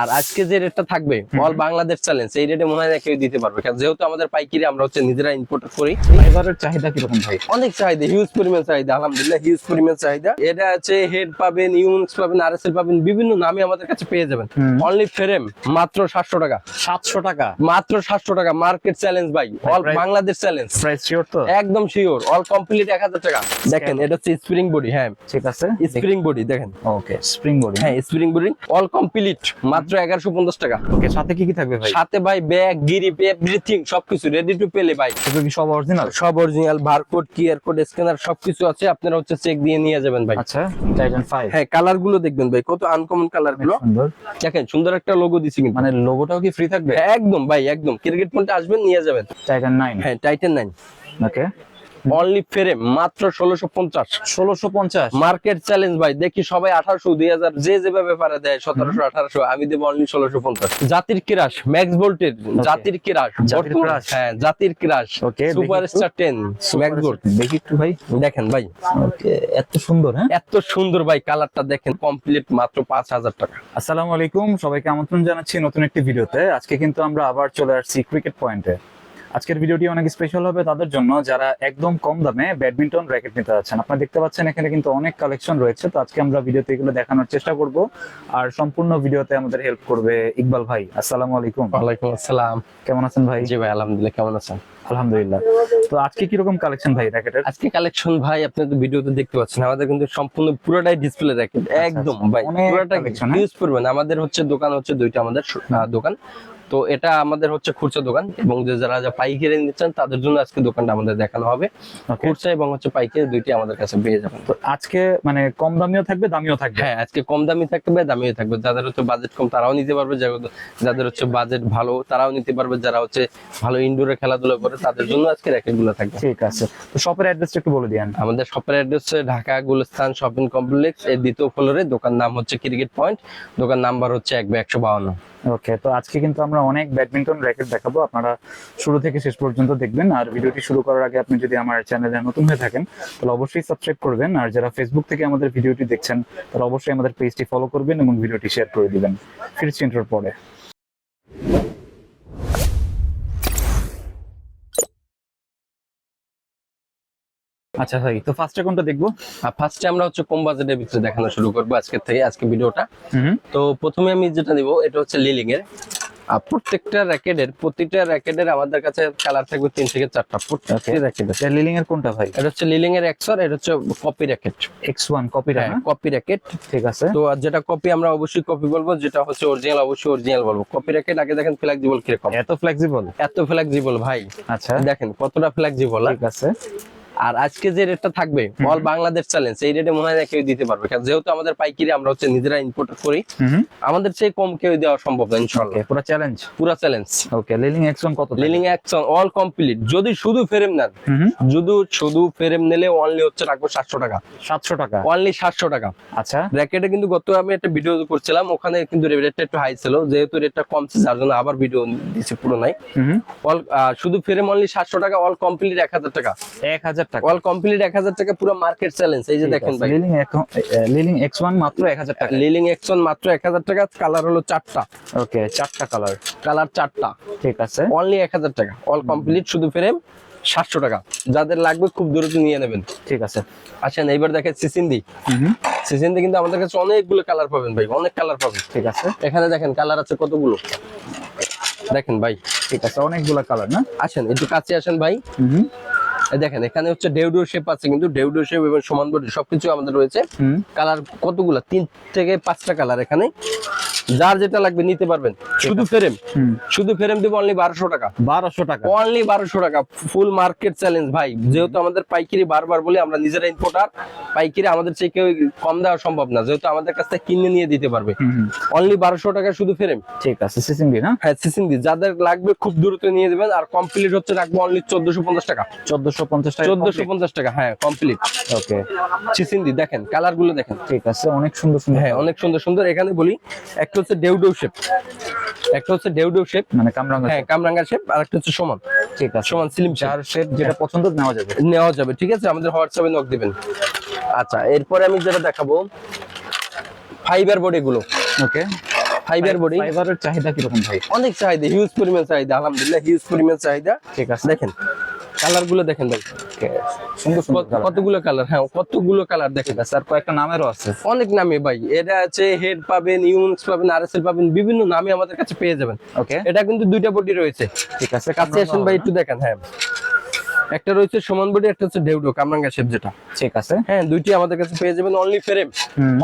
আর আজকে যে রেটটা থাকবে অল বাংলাদেশ চ্যালেঞ্জ এই রেটে মনে হয় না কেউ দিতে পারবে। কারণ যেহেতু আমাদের পাইকারি আমরা হচ্ছে নিজেরা ইম্পোর্ট করি। ফাইবারের চাহিদা কীরকম ভাই? অনেক চাহিদা হিউজ পরিমাণ চাহিদা আলহামদুলিল্লাহ হিউজ পরিমাণ চাহিদা। এটা আছে হেড পাবেন ইউনিক্স পাবেন আরএসএল পাবেন বিভিন্ন নামে আমাদের কাছে পেয়ে যাবেন। অনলি ফ্রেম মাত্র সাতশো টাকা। সাতশো টাকা? মাত্র সাতশো টাকা মার্কেট চ্যালেঞ্জ ভাই all Bangladesh challenge price sure তো? একদম শিওর অল কমপ্লিট এক হাজার টাকা। দেখেন এটা হচ্ছে স্প্রিং বডি হ্যাঁ। ঠিক আছে। স্প্রিং বডি দেখেন। ওকে স্প্রিং বডি হ্যাঁ স্প্রিং বডি অল কমপ্লিট মাত্র এগারোশো পঞ্চাশ টাকা। ওকে সাথে কি কি থাকবে ভাই? সাথে ভাই ব্যাগ গিরিপ এভরিথিং সবকিছু রেডি টু পেলে ভাই। কি সব অরিজিনাল সব original barcode QR code scanner সবকিছু আছে আপনারা হচ্ছে চেক দিয়ে নিয়ে যাবেন ভাই। আচ্ছা টাইটান 5 হ্যাঁ কালারগুলো দেখবেন ভাই কত আনকমন কালারগুলো দেখেন সুন্দর একটা লোগো দিছি কিন্তু। মানে লোগোটাও কি ফ্রি থাকবে? একদম ভাই একদম। ক্রিকেট পয়েন্টে আসবেন নিয়ে যাবেন। টাইটান 9 হ্যাঁ Titan nine okay only frame মাত্র ষোলোশো পঞ্চাশ। 1650 মার্কেট চ্যালেঞ্জ ভাই দেখি সবাই আঠারোশো দুই হাজার যে যেভাবে পারে দেয় সতেরোশো আঠারোশো আমি দেবো অনলি ষোলোশো পঞ্চাশ। জাতির কিরাস ম্যাক্স ভোল্টেজ জাতির কিরাস হ্যাঁ জাতির কিরাস Okay, দেখি সুপার টেন ম্যাক্স ভোল্ট দেখি একটু ভাই। দেখেন ভাই। এত সুন্দর হ্যাঁ? এত সুন্দর ভাই কালারটা দেখেন কমপ্লিট মাত্র পাঁচ হাজার টাকা। আসসালামু আলাইকুম সবাইকে আমন্ত্রণ জানাচ্ছি নতুন একটি ভিডিওতে। আজকে কিন্তু আমরা আবার চলে আসছি ক্রিকেট পয়েন্টে আজকের ভিডিওটি অনেক স্পেশাল হবে তাদের জন্য যারা একদম কম দামে ব্যাডমিন্টন র্যাকেট নিতে যাচ্ছেন। আপনারা দেখতে পাচ্ছেন এখানে কিন্তু অনেক কালেকশন রয়েছে। তো আজকে আমরা ভিডিওতে এগুলো দেখানোর চেষ্টা করব। আর সম্পূর্ণ ভিডিওতে আমাদের হেল্প করবে ইকবাল ভাই। আসসালামু আলাইকুম। ওয়ালাইকুম আসসালাম। কেমন আছেন ভাই? জি ভাই আলহামদুলিল্লাহ কেমন আছেন? আলহামদুলিল্লাহ। তো আজকে কীরকম কালেকশন ভাই র্যাকেটের আজকে কালেকশন ভাই আপনি তো ভিডিওতে দেখতে পাচ্ছেন আমাদের কিন্তু সম্পূর্ণ পুরোটাই ডিসপ্লে র্যাকেট একদম আচ্ছা, ভাই পুরোটা? ইউজ করবেন আমাদের হচ্ছে দোকান হচ্ছে দুইটা আমাদের দোকান। তো এটা আমাদের হচ্ছে খুচরা দোকান এবং যে যারা যা পাইকারি নিচ্ছেন তাদের জন্য আজকে দোকানটা আমাদের দেখানো হবে. খুচরা এবং হচ্ছে পাইকারি দুইটি আমাদের কাছে পেয়ে যাবেন। তো আজকে মানে কম দামিও থাকবে দামিও থাকবে? হ্যাঁ আজকে কম দামি থাকবে দামিও থাকবে। যাদের হচ্ছে বাজেট কম তারাও নিতে পারবে। যাদের- হচ্ছে বাজেট ভালো তারাও নিতে পারবে। যারা হচ্ছে ভালো ইনডোরে খেলাধুলা করে তাদের জন্য আজকে র্যাকেটগুলো থাকবে। ঠিক আছে। তো শপের অ্যাড্রেসটা একটু বলে দিয়েন। আমাদের শপের অ্যাড্রেস হচ্ছে ঢাকা গুলস্তান শপিং কমপ্লেক্স এর দ্বিতীয় ফ্লোরে দোকান নাম হচ্ছে ক্রিকেট পয়েন্ট দোকান নাম্বার হচ্ছে এক একশো বাউন্ন। ওকে তো আজকে কিন্তু আমরা অনেক ব্যাডমিন্টন র্যাকেট দেখাবো। আপনারা শুরু থেকে শেষ পর্যন্ত দেখবেন। আর ভিডিওটি শুরু করার আগে আপনি যদি আমার চ্যানেলে নতুন হয়ে থাকেন, তাহলে অবশ্যই সাবস্ক্রাইব করবেন। আর যারা ফেসবুক থেকে আমাদের ভিডিওটি দেখছেন, তারা অবশ্যই আমাদের পেজটি ফলো করবেন এবং ভিডিওটি শেয়ার করে দিবেন। ফিরছি ইন্টার পরে। আচ্ছা ভাই তো ফার্স্টে কোনটা দেখব? আর ফার্স্টে আমরা হচ্ছে কম বাজেটের ভিতরে দেখানো শুরু করব আজকের থেকে আজকে ভিডিওটা। তো প্রথমে আমি যেটা দিব এটা হচ্ছে লিলিং এর। আর প্রত্যেকটা র্যাকেটের প্রতিটা র্যাকেটের আমাদের কাছে কালার থাকবে তিন থেকে চারটা প্রত্যেকটি র্যাকেটের। লিলিং এর কোনটা ভাই? এটা হচ্ছে লিলিং এর এক্সর এটা হচ্ছে copy racket X one copy হ্যাঁ কপি র্যাকেট ঠিক আছে। তো আর যেটা কপি আমরা অবশ্যই কপি বলব যেটা হচ্ছে অরিজিনাল অবশ্যই অরিজিনাল বলব। কপি র্যাকেট আগে দেখেন ফ্লেক্সিবল কীরকম। এত ফ্লেক্সিবল এত ফ্লেক্সিবল ভাই। আচ্ছা। দেখেন কতটা ফ্লেক্সিবল ঠিক আছে। আর আজকে যে রেটটা থাকবে অল বাংলাদেশ চ্যালেঞ্জ এই রেটে মনে হয় না কেউ দিতে পারবে। কারণ যেহেতু আমাদের পাইকারি আমরা হচ্ছে নিজেরা ইম্পোর্ট করি আমাদের চেয়ে কম কেউ দেওয়া সম্ভব না ইনশাল্লাহ। পুরো চ্যালেঞ্জ পুরা চ্যালেঞ্জ ওকে লিলিং ওয়ান কত লিলিং অ্যাকশন অল কমপ্লিট যদি শুধু ফ্রেম নেন যদি শুধু ফ্রেম নিলে অনলি হচ্ছে রাখব সাতশো টাকা। সাতশো টাকা? অনলি সাতশো টাকা। আচ্ছা। র্যাকেটে কিন্তু গত আমি একটা ভিডিও করছিলাম ওখানে কিন্তু রেটটা একটু হাই ছিল যেহেতু রেটটা কমছে যার জন্য আবার ভিডিও দিচ্ছি পুরো নাই। অল শুধু ফ্রেম অনলি সাতশো টাকা অল কমপ্লিট এক হাজার টাকা। এক হাজার হাজার টাকা। অল কমপ্লিট এক হাজার টাকা পুরো মার্কেট চ্যালেঞ্জ এই যে দেখেন ভাই। লিলিং এক্স ওয়ান মাত্র এক হাজার টাকা। লিলিং এক্সন মাত্র এক হাজার টাকা কালার হলো চারটা। ওকে চারটা কালার কালার চারটা। ঠিক আছে। অনলি এক হাজার টাকা। অল কমপ্লিট শুধু ফ্রেম সাতশো টাকা। যাদের লাগবে খুব দ্রুত নিয়ে নেবেন। ঠিক আছে। আসেন এইবার দেখেন সিসিন্দি সিসিন্দি কিন্তু আমাদের কাছে অনেকগুলো কালার পাবেন ভাই অনেক কালার পাবেন। ঠিক আছে। এখানে দেখেন কালার আছে কতগুলো? দেখেন ভাই। ঠিক আছে অনেকগুলো কালার না? আসেন একটু কাছে আসেন ভাই। দেখেন এখানে হচ্ছে ডেউডো শেপ আছে কিন্তু ডেউডো শেপ এবং সমান বডি সবকিছু আমাদের রয়েছে। কালার কতগুলো? তিন থেকে পাঁচটা কালার এখানে। যার যেটা লাগবে নিতে পারবেন। শুধু ফ্রেম শুধু ফ্রেম দেবো অনলি বারোশো টাকা। বারোশো টাকা। অনলি বারোশো টাকা। ফুল মার্কেট চ্যালেঞ্জ ভাই। যেহেতু আমাদের পাইকারি বারবার বলি আমরা নিজেরা ইম্পোর্টার পাইকারি আমাদের চেয়ে কেউ কম দেওয়া সম্ভব না। যেহেতু আমাদের কাছ থেকে কিনে নিয়ে দিতে পারবে। অনলি বারোশো টাকা শুধু ফ্রেম ঠিক আছে সিসিংবি না? হ্যাঁ সিসিন্দি যাদের লাগবে খুব দ্রুত নিয়ে দেবেন আর কমপ্লিট হচ্ছে রাখব অনলি চোদ্দশো পঞ্চাশ টাকা। চোদ্দশো পঞ্চাশ টাকা চোদ্দশো পঞ্চাশ টাকা হ্যাঁ কমপ্লিট ওকে সিসিন্দি দেখেন কালারগুলো দেখেন। ঠিক আছে অনেক সুন্দর সুন্দর। হ্যাঁ অনেক সুন্দর সুন্দর। এখানে বলি একটা হচ্ছে ডেউডো শেপ একটা হচ্ছে ডেউডো শেপ মানে কামরাঙ্গা হ্যাঁ কামরাঙ্গা শেপ আর একটা হচ্ছে সমান। ঠিক আছে। সমান স্লিম যার শেপ যেটা পছন্দ নেওয়া যাবে। নেওয়া যাবে ঠিক আছে? আমাদের হোয়াটসঅ্যাপে নক দিবেন। আচ্ছা এরপরে আমি যেটা দেখাবো ফাইবার বডি গুলো। ওকে। ফাইবার বডি ফাইবারের চাহিদা কীরকম ভাই? অনেক চাহিদা হিউজ পরিমাণ চাহিদা আলহামদুলিল্লাহ হিউজ পরিমাণ চাহিদা। ঠিক আছে। দেখেন কালারগুলো দেখেন ভাই। সুন্দর সুন্দর কতগুলো কালার হ্যাঁ কতগুলো কালার দেখেন। স্যার কয়েকটা নামেরও আছে। অনেক নামে ভাই। এটা আছে হেড পাবেন ইউনিক্স পাবেন আরএসএল পাবেন বিভিন্ন নামে আমাদের কাছে পেয়ে যাবেন। ওকে এটা কিন্তু দুইটা বডি রয়েছে। ঠিক আছে কাছে আসেন ভাই একটু দেখেন হ্যাঁ। একটা রয়েছে সমান বডি একটা হচ্ছে ঢেউডো কামরাঙ্গা শেপ যেটা। ঠিক আছে। হ্যাঁ দুইটি আমাদের কাছে পেয়ে যাবেন অনলি ফ্রেম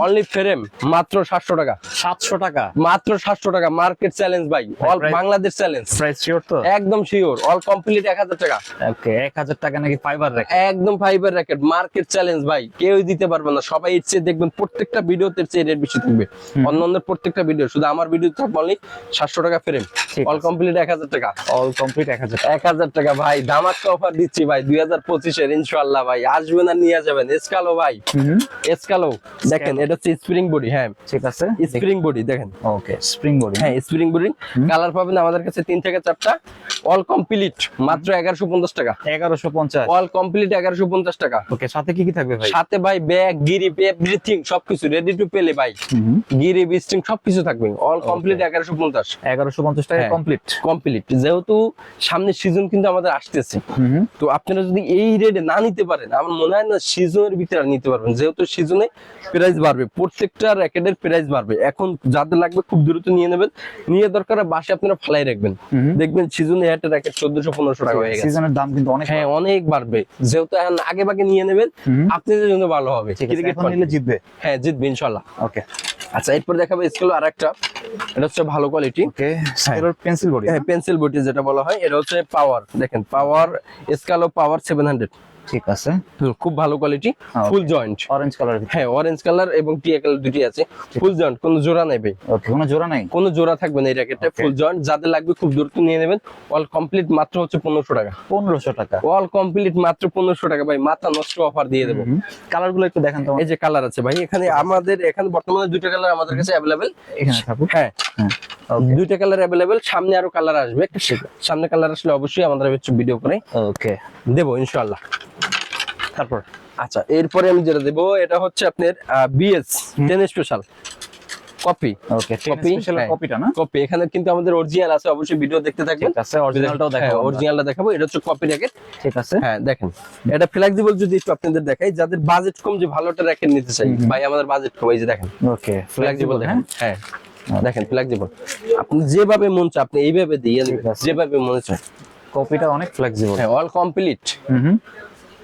অনলি ফ্রেম মাত্র সাতশো টাকা। সাতশো টাকা? মাত্র সাতশো টাকা মার্কেট চ্যালেঞ্জ ভাই। All Bangladesh challenge price sure তো? একদম শিওর অল কমপ্লিট এক হাজার টাকা। ওকে এক হাজার টাকা নাকি ফাইবার রেখে একদম ফাইবার র্যাকেট মার্কেট চ্যালেঞ্জ ভাই। কেউই দিতে পারবে না। সবাই ইচ্ছে দেখবেন প্রত্যেকটা ভিডিওতে চেয়ে রেট বেশি থাকবে। অন্য অন্য প্রত্যেকটা ভিডিও শুধু আমার ভিডিও থাকবে অনলি সাতশো টাকা ফ্রেম অল কমপ্লিট এক হাজার টাকা। অল কমপ্লিট এক হাজার এক হাজার টাকা ভাই। ধামাক্কা অফার দিচ্ছি ভাই দুই হাজার পঁচিশের ইনশাল্লাহ ভাই। আসবেন আর নিয়ে যাবেন। এসকালো ভাই। এসকালো। দেখেন এটা হচ্ছে স্প্রিং বডি হ্যাঁ। ঠিক আছে। স্প্রিং বডি দেখেন। ওকে স্প্রিং বডি হ্যাঁ স্প্রিং বডি কালার পাবেন আমাদের কাছে তিন থেকে চারটা। অল কমপ্লিট মাত্র এগারোশো পঞ্চাশ টাকা। এগারোশো পঞ্চাশ। অল কমপ্লিট এগারোশো পঞ্চাশ টাকা। ওকে সাথে কি কি থাকবে ভাই? সাথে ভাই ব্যাগ গিরিপ এভরিথিং সবকিছু রেডি টু পেলে ভাই। হুম। গিরিপ স্ট্রিং সবকিছু থাকবে। অল কমপ্লিট এগারোশো পঞ্চাশ। এগারোশো পঞ্চাশ টাকা হ্যাঁ। কমপ্লিট কমপ্লিট যেহেতু সামনের সিজন কিন্তু আমাদের আসতেছে। হুম। তো আপনারা যদি এই রেটে না নিতে পারেন আমার মনে হয় না সিজনের ভিতরে নিতে পারবেন। যেহেতু সিজনে প্রাইস বাড়বে প্রত্যেকটা র্যাকেটের প্রাইস বাড়বে। এখন যাদের লাগবে খুব দ্রুত নিয়ে নেবেন। নিয়ে দরকার বাসে আপনারা ফালাই রাখবেন। দেখবেন সিজনে একটা র্যাকেট চোদ্দশো পনেরোশো টাকা হয়ে গেছে। সিজনের দাম কিন্তু অনেক হ্যাঁ অনেক বাড়বে। যেহেতু এখন আগে ভাগে নিয়ে নেবেন। আপনাদের জন্য ভালো হবে জিতবে? হ্যাঁ জিতবে ইনশাল্লাহ। ওকে আচ্ছা এরপর দেখাবো স্কেল আর একটা এটা হচ্ছে ভালো কোয়ালিটি পেন্সিল বডি হ্যাঁ পেন্সিল বডি যেটা বলা হয় এটা হচ্ছে পাওয়ার দেখেন পাওয়ার স্কেল ও পাওয়ার সেভেন হান্ড্রেড ঠিক আছে। খুব ভালো quality full joint orange colour হ্যাঁ অরেঞ্জ কালার এবং টিয়া কালার দুটি আছে ফুল জয়েন্ট কোনো জোড়া নেই ভাই। কোনো জোড়া নাই? কোনো জোড়া থাকবে না এই র্যাকেটটা ফুল জয়েন্ট যাদের লাগবে খুব দ্রুত নিয়ে নেবেন। অল কমপ্লিট মাত্র হচ্ছে পনেরোশো টাকা। পনেরোশো টাকা। অল কমপ্লিট মাত্র পনেরোশো টাকা ভাই মাথা নষ্ট অফার দিয়ে দেবো। কালারগুলো একটু দেখেন তো এই যে কালার আছে ভাই এখানে আমাদের এখানে বর্তমানে দুইটা কালার আমাদের কাছে অ্যাভেলেবেল এখানে থাকুক। হ্যাঁ। হ্যাঁ দুইটা কালার অ্যাভেলেবেল সামনে আরও কালার আসবে সামনে কালার আসলে অবশ্যই আমাদের ভিডিও করে ওকে দেবো ইনশাল্লাহ তারপর? আচ্ছা এরপরে আমি যেটা দেবো এটা হচ্ছে আপনার BS ten special copy okay হ্যাঁ। কপিটা না? কপি এখানে কিন্তু আমাদের অরিজিনাল আছে অবশ্যই ভিডিও দেখতে থাকবেন। ঠিক আছে অরিজিনালটাও দেখাবো আমরা। অরিজিনালটা দেখাবো এটা হচ্ছে কপি র্যাকেট ঠিক আছে। হ্যাঁ দেখেন। এটা ফ্লেক্সিবল যদি একটু আপনাদের দেখাই যাদের বাজেট কম যে ভালোটা র্যাকেট নিতে চাই ভাই আমাদের বাজেট কম এই যে দেখেন। ওকে ফ্লেক্সিবল দেখেন। হ্যাঁ। দেখেন ফ্লেক্সিবল আপনি যেভাবে মন চায় আপনি এইভাবে দিয়ে যেভাবে মনে চায়। কপিটা অনেক ফ্লেক্সিবল হ্যাঁ অল কমপ্লিট হুম।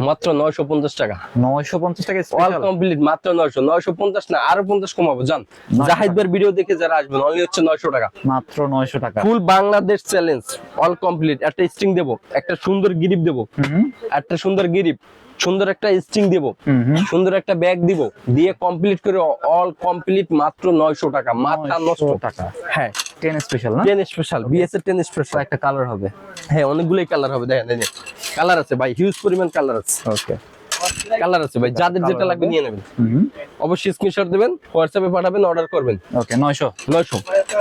মাত্র নয়শো পঞ্চাশ টাকা। নয়শো পঞ্চাশ টাকা অল কমপ্লিট মাত্র নয়শো। নয়শো পঞ্চাশ না আরও পঞ্চাশ কমাবো জান। জাহিদ ভাইয়ের ভিডিও দেখে যারা আসবেন অনলি হচ্ছে নয়শো টাকা। মাত্র নয়শো টাকা। Full Bangladesh challenge all complete একটা স্ট্রিং দেব একটা সুন্দর গ্রিপ দেব। একটা সুন্দর গিরিপ সুন্দর একটা স্ট্রিং দেবো সুন্দর একটা ব্যাগ দিব দিয়ে কমপ্লিট করে অল কমপ্লিট মাত্র নয়শো টাকা মাথা নষ্ট। টাকা। হ্যাঁ। টেন স্পেশাল না? টেন স্পেশাল বিএস এর টেন স্পেশাল একটা কালার হবে। হ্যাঁ অনেকগুলোই কালার হবে দেখেন এই কালার আছে ভাই হিউজ পরিমাণ কালার আছে। ওকে কালার আছে ভাই যাদের যেটা লাগবে নিয়ে নেবেন। অবশ্যই স্ক্রিনশট দেবেন হোয়াটসঅ্যাপে পাঠাবেন অর্ডার করবেন। ওকে নয়শো। নয়শো।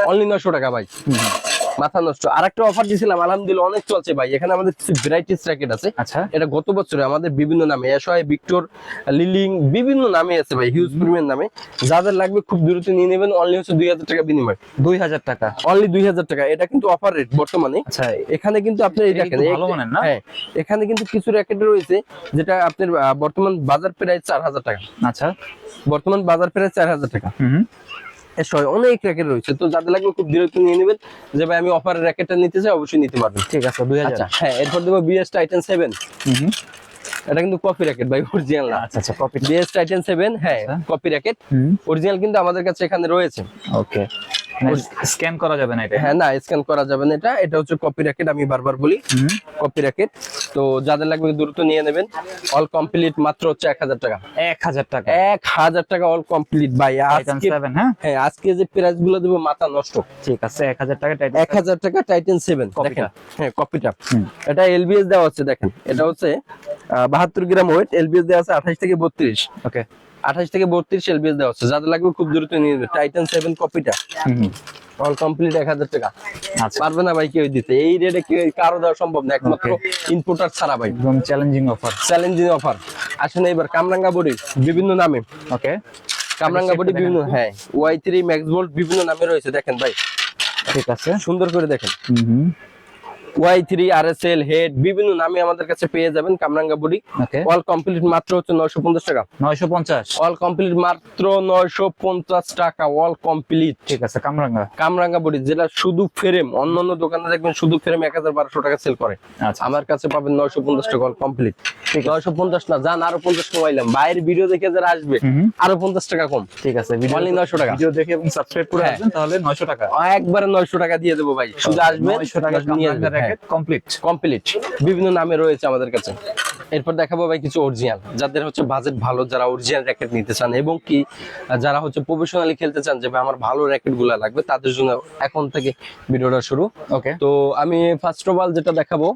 অনলি নয়শো টাকা ভাই। মাথা নষ্ট। আর একটা অফার দিয়েছিলাম আলহামদুলিল্লাহ অনেক চলছে ভাই। এখানে আমাদের ভ্যারাইটিস র্যাকেট আছে। আচ্ছা। এটা গত বছরে আমাদের বিভিন্ন নামে এসআই ভিক্টর লিলিং বিভিন্ন নামে আছে ভাই হিউজ পরিমাণ নামে। যাদের লাগবে খুব দ্রুত নিয়ে নেবেন। অনলি হচ্ছে দুই হাজার টাকা বিনিময়। দুই হাজার টাকা। অনলি দুই হাজার টাকা। এটা কিন্তু অফার রেট বর্তমানে। আচ্ছা। এখানে কিন্তু আপনি এই দেখেন ভালো মানের না? হ্যাঁ এখানে কিন্তু কিছু র্যাকেট রয়েছে যেটা আপনার বর্তমান বাজার প্রায় চার হাজার টাকা। আচ্ছা। বর্তমান বাজার প্রায় চার হাজার টাকা। অনেক র্যাকেট রয়েছে। তো যাদের লাগবে খুব দ্রুত নিয়ে নেবেন। যে ভাই আমি অফার র্যাকেটটা নিতে চাই অবশ্যই নিতে পারবেন। ঠিক আছে দুই হাজার। আচ্ছা হ্যাঁ এরপর দেবো বিএস টাইটেন সেভেন এটা কিন্তু কপি র্যাকেট ভাই অরিজিনাল না। আচ্ছা আচ্ছা কপি বিএস টাইটেন সেভেন হ্যাঁ। কপি র্যাকেট অরিজিনাল কিন্তু আমাদের কাছে এখানে রয়েছে। ওকে স্ক্যান করা যাবে না এটা? হ্যাঁ না স্ক্যান করা যাবে না এটা। এটা হচ্ছে কপি র্যাকেট আমি বারবার বলি। কপি র্যাকেট তো যাদের লাগবে দ্রুত নিয়ে নেবেন। অল কমপ্লিট মাত্র হচ্ছে এক হাজার টাকা। এক হাজার টাকা। এক হাজার টাকা অল কমপ্লিট ভাই। আজকে হ্যাঁ? হ্যাঁ আজকে যে প্রাইসগুলো দেবো মাথা নষ্ট। ঠিক আছে এক হাজার টাকা টাইটান এক হাজার টাকা টাইটেন সেভেন কপিটা। দেখেন। হ্যাঁ কপিটা। এটা এলবিএস দেওয়া হচ্ছে দেখেন। এটা হচ্ছে বাহাত্তর গ্রাম ওয়েট এলবিএস দেওয়া আছে আঠাশ থেকে বত্রিশ। ওকে আঠাশ থেকে বত্রিশ এলবিএস দেওয়া হচ্ছে। যাদের লাগবে খুব দ্রুত নিয়ে নেবে। টাইটান সেভেন কপিটা হুম। অল কমপ্লিট এক হাজার টাকা। আচ্ছা। পারবে না ভাই কেউ দিতে। এই রেটে কেউ কারও দেওয়া সম্ভব না। একমাত্র ইনপুটার ছাড়া ভাই। একদম চ্যালেঞ্জিং অফার চ্যালেঞ্জিং অফার আসেন এবার কামরাঙ্গা বডি বিভিন্ন নামে। ওকে কামরাঙ্গা বডি বিভিন্ন হ্যাঁ ওয়াই থ্রি ম্যাক্স বিভিন্ন নামে রয়েছে। দেখেন ভাই। ঠিক আছে। সুন্দর করে দেখেন। হুম। ওয়াই থ্রি আর এস এল হেড বিভিন্ন নামে আমাদের কাছে পেয়ে যাবেন কামরাঙ্গা বডি। অল কমপ্লিট মাত্র হচ্ছে নয়শো পঞ্চাশ টাকা। নয়শো পঞ্চাশ। অল কমপ্লিট মাত্র নয়শো পঞ্চাশ টাকা অল কমপ্লিট ঠিক আছে কামরাঙ্গা। কামরাঙ্গা বডি যেটা শুধু ফ্রেম অন্যান্য দোকানে দেখবেন শুধু ফ্রেম এক হাজার বারোশো টাকা সেল করে। আচ্ছা। আমার কাছে পাবেন নয়শো পঞ্চাশ টাকা অল কমপ্লিট নয়শো পঞ্চাশ না যান আরও পঞ্চাশ কমাইলাম বাইরের ভিডিও দেখে যারা আসবে আরও পঞ্চাশ টাকা কম। ঠিক আছে Only 900 টাকা। ভিডিও দেখে এবং সাবস্ক্রাইব করে হ্যাঁ। আসবেন তাহলে নয়শো টাকা। একবারে নয়শো টাকা দিয়ে দেবো ভাই। শুধু আসবে নয়শো টাকা নিয়ে কামরাঙ্গা কমপ্লিট কমপ্লিট বিভিন্ন নামে রয়েছে আমাদের কাছে। এরপর দেখাবো ভাই কিছু অরিজিনাল যাদের হচ্ছে বাজেট ভালো যারা অরিজিনাল র্যাকেট নিতে চান এবং কি যারা হচ্ছে প্রফেশনালি খেলতে চান যে ভাই আমার ভালো র্যাকেটগুলা লাগবে তাদের জন্য এখন থেকে ভিডিওটা শুরু। ওকে তো আমি ফার্স্ট অফ অল যেটা দেখাবো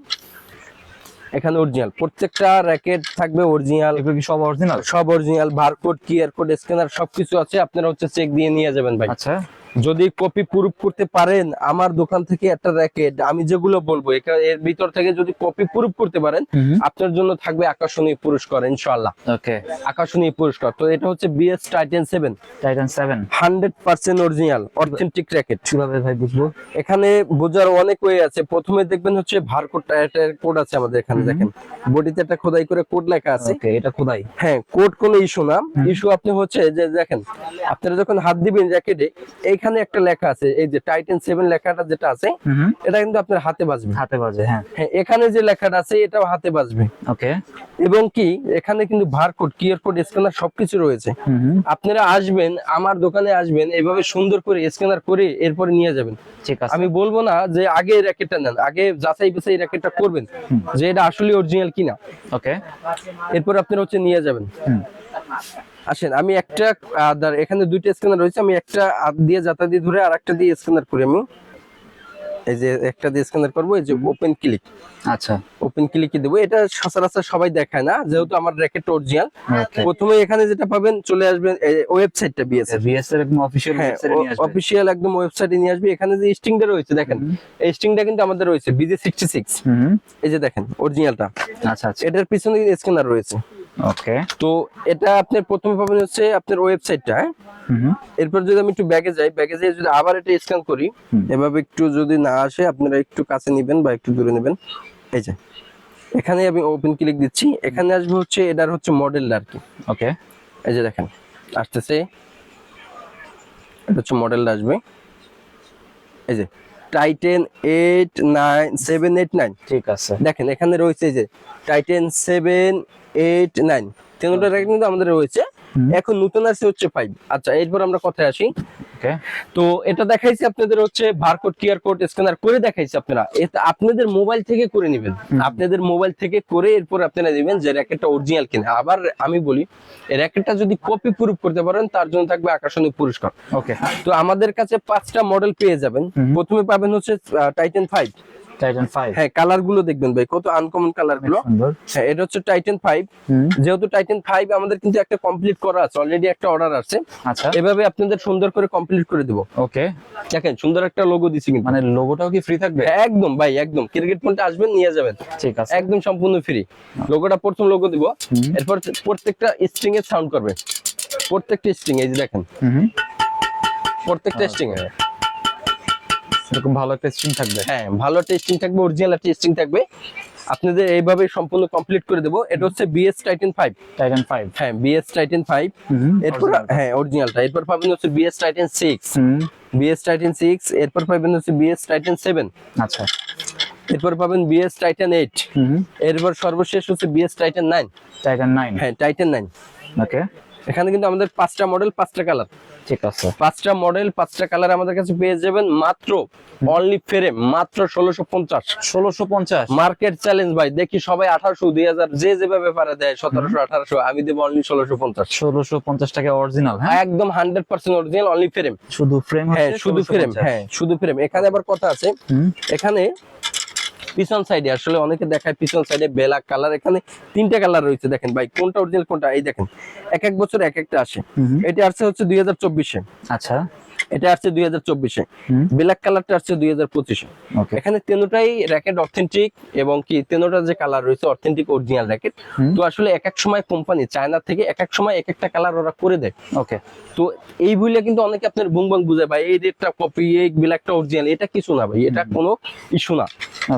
এখানে অরিজিনাল প্রত্যেকটা র্যাকেট থাকবে অরিজিনাল এগুলো কি সব অরিজিনাল সব original barcode QR code scanner সবকিছু আছে। আপনারা হচ্ছে চেক দিয়ে নিয়ে যাবেন ভাই। আচ্ছা। যদি কপি প্রুফ করতে পারেন আমার দোকান থেকে একটা র্যাকেট আমি যেগুলো বলব এর ভিতর থেকে যদি কপি প্রুফ করতে পারেন আপনার জন্য থাকবে আকর্ষণীয় পুরস্কার ইনশাআল্লাহ। ওকে আকর্ষণীয় পুরস্কার। তো এটা হচ্ছে BS Titan seven Titan seven hundred percent original authentic racket কীভাবে ভাই বুঝব? এখানে বোঝার অনেক ওয়ে আছে। প্রথমে দেখবেন হচ্ছে ভারকোড কোড আছে আমাদের এখানে দেখেন। বডিতে একটা খোদাই করে কোড লেখা আছে। ওকে এটা খোদাই। হ্যাঁ কোড কোনো ইস্যু না। ইস্যু আপনি হচ্ছে যে দেখেন আপনারা যখন হাত দিবেন জ্যাকেটে এইখানে একটা লেখা আছে এই যে টাইটেন সেভেন লেখাটা যেটা আছে এটা কিন্তু আপনার হাতে বাজবে। হাতে বাজে হ্যাঁ। হ্যাঁ এখানে যে লেখাটা আছে এটাও হাতে বাজবে। ওকে। এবং কি এখানে কিন্তু বারকোড কিউআর কোড স্ক্যানার সবকিছু রয়েছে। আপনারা আসবেন আমার দোকানে আসবেন এভাবে সুন্দর করে স্ক্যানার করে এরপরে নিয়ে যাবেন। ঠিক আছে। আমি বলব না যে আগে র্যাকেটটা নেন আগে যাচাই বাছাই র্যাকেটটা করবেন যে এটা আসলে অরিজিনাল কিনা। ওকে। এরপর আপনারা হচ্ছে নিয়ে যাবেন। আসেন আমি একটা আহ, দাঁড়া, এখানে দুইটা স্ক্যানার রয়েছে আমি একটা দিয়ে যাতা দিয়ে ধরে আর একটা দিয়ে স্ক্যানার করি আমি। এই যে একটা দিয়ে স্ক্যানার করব এই যে ওপেন ক্লিক আচ্ছা। ওপেন দেবো এটা সচরাচর সবাই দেখায় না যেহেতু আমার র্যাকেট অরিজিনাল প্রথমে এখানে যেটা পাবেন চলে আসবেন ওয়েবসাইটটা বিএস বিএস এর একদম অফিশিয়াল হ্যাঁ ওয়েবসাইটে নিয়ে আসবে। অফিসিয়াল একদম ওয়েবসাইটে নিয়ে আসবে। এখানে যে স্টিংটা রয়েছে দেখেন এই স্টিংটা কিন্তু আমাদের রয়েছে বিজে সিক্সটি সিক্স হুম। এই যে দেখেন অরিজিনালটা আচ্ছা আচ্ছা। এটার পিছনে স্ক্যানার রয়েছে। ওকে তো এটা আপনার প্রথমে পাবেন হচ্ছে আপনার ওয়েবসাইটটা হ্যাঁ? এরপর যদি আমি একটু ব্যাগে যাই ব্যাগে যাই যদি আবার এটা স্ক্যান করি এভাবে একটু যদি না আসে আপনারা একটু কাছে নেবেন বা একটু দূরে নেবেন। এই যে এখানে আমি ওপেন ক্লিক দিচ্ছি। এখানে আসবে হচ্ছে এটার হচ্ছে মডেলটা আর কি ওকে এই যে দেখেন আসতেছে। এটা হচ্ছে মডেলটা আসবে। এই যে Titan eight nine seven eight nine ঠিক আছে। দেখেন এখানে রয়েছে যে টাইটেন সেভেন এইট নাইন কিন্তু আমাদের রয়েছে। এখন নতুন আছে হচ্ছে ফাইভ আচ্ছা এরপর আমরা কথায় আসি। তো এটা দেখাইছি আপনাদের হচ্ছে বারকোড কিউআর কোড স্ক্যানার করে দেখাইছি আপনারা। এটা আপনাদের মোবাইল থেকে করে নেবেন। আপনাদের মোবাইল থেকে করে এরপর আপনারা দিবেন যে র্যাকেটটা অরিজিনাল কিনা। আবার আমি বলি র্যাকেটটা যদি কপি প্রুফ করতে পারেন তার জন্য থাকবে আকর্ষণীয় পুরস্কার। ওকে তো আমাদের কাছে পাঁচটা মডেল পেয়ে যাবেন। প্রথমে পাবেন হচ্ছে টাইটেন ফাইভ টাইটান 5 হ্যাঁ কালারগুলো দেখবেন ভাই কত আনকমন কালারগুলো হ্যাঁ এটা হচ্ছে টাইটেন যেহেতু টাইটেন আমাদের কিন্তু একটা কমপ্লিট করা আছে অলরেডি একটা অর্ডার আছে। আচ্ছা। এভাবে আপনাদের সুন্দর করে কমপ্লিট করে দেবো। ওকে দেখেন সুন্দর একটা লোগো দিছি কিন্তু। মানে লোগোটাও কি ফ্রি থাকবে? একদম ভাই একদম। ক্রিকেট পয়েন্টে আসবেন নিয়ে যাবেন। ঠিক আছে। একদম সম্পূর্ণ ফ্রি লোগোটা প্রথম লোগো দিব। এরপর প্রত্যেকটা স্ট্রিং এর সাউন্ড করবে। প্রত্যেকটা স্ট্রিং এই যে দেখেন। প্রত্যেকটা স্ট্রিং এ। এরকম ভালো একটা স্ট্রিং থাকবে? হ্যাঁ ভালো টেস্টিং থাকবে অরিজিনাল একটা টেস্টিং থাকবে। আপনাদের এইভাবে সম্পূর্ণ কমপ্লিট করে দেবো। এটা হচ্ছে বিএস টাইটেন ফাইভ টাইটান 5 হ্যাঁ বিএস টাইটেন ফাইভ এরপর হ্যাঁ অরিজিনালটা এরপর পাবেন হচ্ছে BS Titan six BS Titan six এরপর পাবেন হচ্ছে বিএস টাইটেন সেভেন আচ্ছা। এরপর পাবেন বিএস টাইটেন এইট এরপর সর্বশেষ হচ্ছে বিএস টাইটেন নাইন টাইটান 9 হ্যাঁ টাইটেন নাইন ওকে এখানে কিন্তু আমাদের পাঁচটা মডেল পাঁচটা কালার ঠিক আছে। পাঁচটা মডেল পাঁচটা কালার আমাদের কাছে পেয়ে যাবেন মাত্র অনলি ফ্রেম মাত্র ষোলোশো পঞ্চাশ। 1650 মার্কেট চ্যালেঞ্জ ভাই দেখি সবাই আঠারোশো দুই হাজার যে যেভাবে পারে দেয় সতেরোশো আঠারোশো আমি দেবো অনলি ষোলোশো পঞ্চাশ। 1650 টাকা অরিজিনাল হ্যাঁ? একদম hundred percent original only frame শুধু ফ্রেম হ্যাঁ শুধু ফ্রেম হ্যাঁ শুধু ফ্রেম এখানে আবার কথা আছে। এখানে পিছন সাইডে আসলে অনেকে দেখায় পিছন সাইডে ব্ল্যাক কালার এখানে তিনটা কালার রয়েছে দেখেন ভাই। কোনটা অরিজিনাল কোনটা এই দেখেন এক এক বছর এক একটা আসে। এটা আসছে হচ্ছে দুই হাজার চব্বিশে। আচ্ছা। এটা আসছে দুই হাজার চব্বিশে। ব্ল্যাক কালারটা আসছে দুই হাজার পঁচিশে। এখানে তেনোটাই র্যাকেট অথেন্টিক এবং কি তেনোটা যে কালার রয়েছে অথেন্টিক অরিজিনাল র্যাকেট তো আসলে এক এক সময় কোম্পানি চায়না থেকে এক এক সময় এক একটা কালার ওরা করে দেয়। ওকে তো এই বইলে কিন্তু অনেকে আপনার বুং বাং বুঝায় ভাই এই রেটটা কপি এই ব্ল্যাকটা অরিজিনাল এটা কিছু না ভাই এটা কোনো ইস্যু না.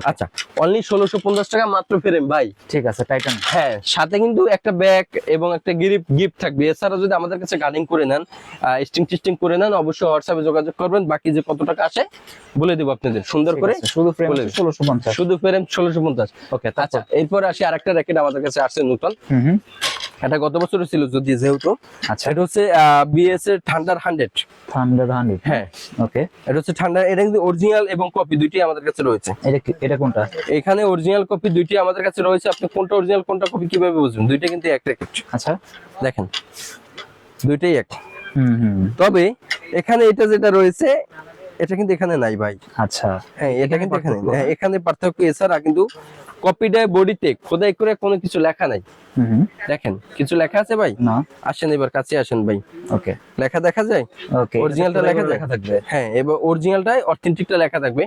আচ্ছা। অনলি ষোলোশো পঞ্চাশ টাকা মাত্র ফেরেন ভাই। ঠিক আছে টাইটান হ্যাঁ সাথে কিন্তু একটা ব্যাগ এবং একটা গিফট গিফট থাকবে। এছাড়া যদি আমাদের কাছে গার্ডিং করে নেন স্টিং টিস্টিং করে নেন অবশ্যই হোয়াটসঅ্যাপে যোগাযোগ করবেন। বাকি যে কত টাকা আসে বলে দেবো আপনাদের। সুন্দর করে শুধু ফ্রেম ষোলোশো পঞ্চাশ। শুধু ফ্রেম ষোলোশো পঞ্চাশ। ওকে আচ্ছা এরপর আসি আরেকটা র্যাকেট আমাদের কাছে আসছে নতুন। এটা গত বছর ছিল যদি যেহেতু। আচ্ছা। এটা হচ্ছে বিএস এর ঠান্ডার হান্ড্রেড হান্ড্রেড হান্ড্রেড হ্যাঁ। ওকে এটা হচ্ছে ঠান্ডা এটা কিন্তু অরিজিনাল এবং কপি দুইটি আমাদের কাছে রয়েছে। এটা এটা কোনটা? এখানে অরিজিনাল কপি দুইটি আমাদের কাছে রয়েছে। আপনি কোনটা অরিজিনাল কোনটা কপি কীভাবে বুঝবেন? দুইটা কিন্তু এক আচ্ছা। দেখেন। দুইটাই এক। হুম হুম। তবে এখানে এটা যেটা রয়েছে এটা কিন্তু এখানে নাই ভাই। আচ্ছা। হ্যাঁ এটা কিন্তু এখানে হ্যাঁ, এখানে পার্থক্য এছাড়া কিন্তু কপিটায় বডিতে খোদাই করে কোনো কিছু লেখা নাই। দেখেন কিছু লেখা আছে ভাই? না। আসেন এবার কাছে আসেন ভাই। ওকে লেখা দেখা যায়? ওকে Originalটা লেখা? লেখা থাকবে। হ্যাঁ এবার অরিজিনালটাই অথেন্টিকটা লেখা থাকবে।